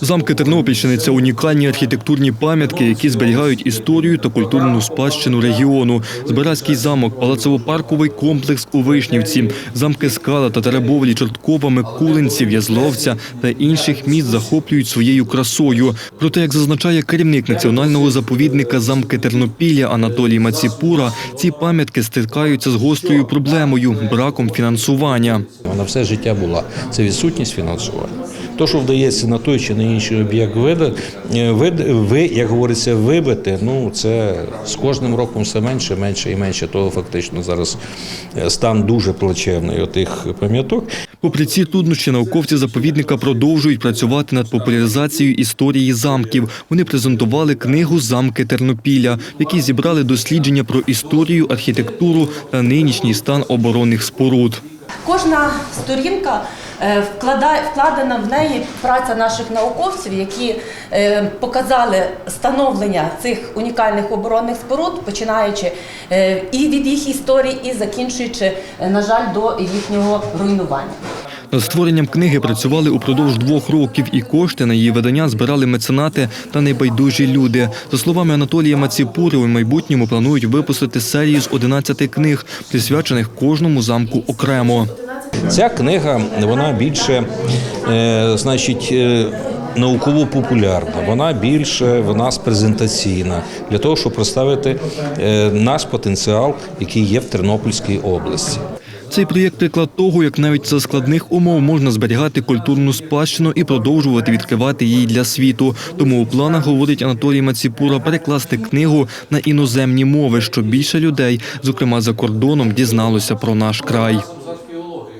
Замки Тернопільщини це унікальні архітектурні пам'ятки, які зберігають історію та культурну спадщину регіону. Збиразький замок, палацово-парковий комплекс у Вишнівці, замки Скала та Теребовлі, Чорткова, Микулинців, Язловця та інших міст захоплюють своєю красою. Проте, як зазначає керівник національного заповідника замки Тернопілля Анатолій Маціпура, ці пам'ятки стикаються з гострою проблемою браком фінансування. Вона все життя була. Це відсутність фінансування. То, що вдається на той чи на інший об'єкт вида, е, ви, як говориться, вибити, ну це з кожним роком все менше, менше і менше. Того фактично зараз е, стан дуже плачевний отих пам'яток. Попри ці труднощі, науковці заповідника продовжують працювати над популяризацією історії замків. Вони презентували книгу Замки Тернопілля, в якій зібрали дослідження про історію, архітектуру та нинішній стан оборонних споруд. Кожна сторінка вкладена в неї праця наших науковців, які е, показали становлення цих унікальних оборонних споруд, починаючи е, і від їх історії, і закінчуючи, е, на жаль, до їхнього руйнування. Над створенням книги працювали упродовж двох років, і кошти на її видання збирали меценати та небайдужі люди. За словами Анатолія Маціпури, у майбутньому планують випустити серію з 11 книг, присвячених кожному замку окремо. Ця книга вона більше, е, значить. е, Науково-популярна, вона більше в нас презентаційна для того, щоб представити е, наш потенціал, який є в Тернопільській області. Цей проєкт приклад того, як навіть за складних умов можна зберігати культурну спадщину і продовжувати відкривати її для світу. Тому у планах говорить Анатолій Маціпура перекласти книгу на іноземні мови, щоб більше людей, зокрема за кордоном, дізналося про наш край.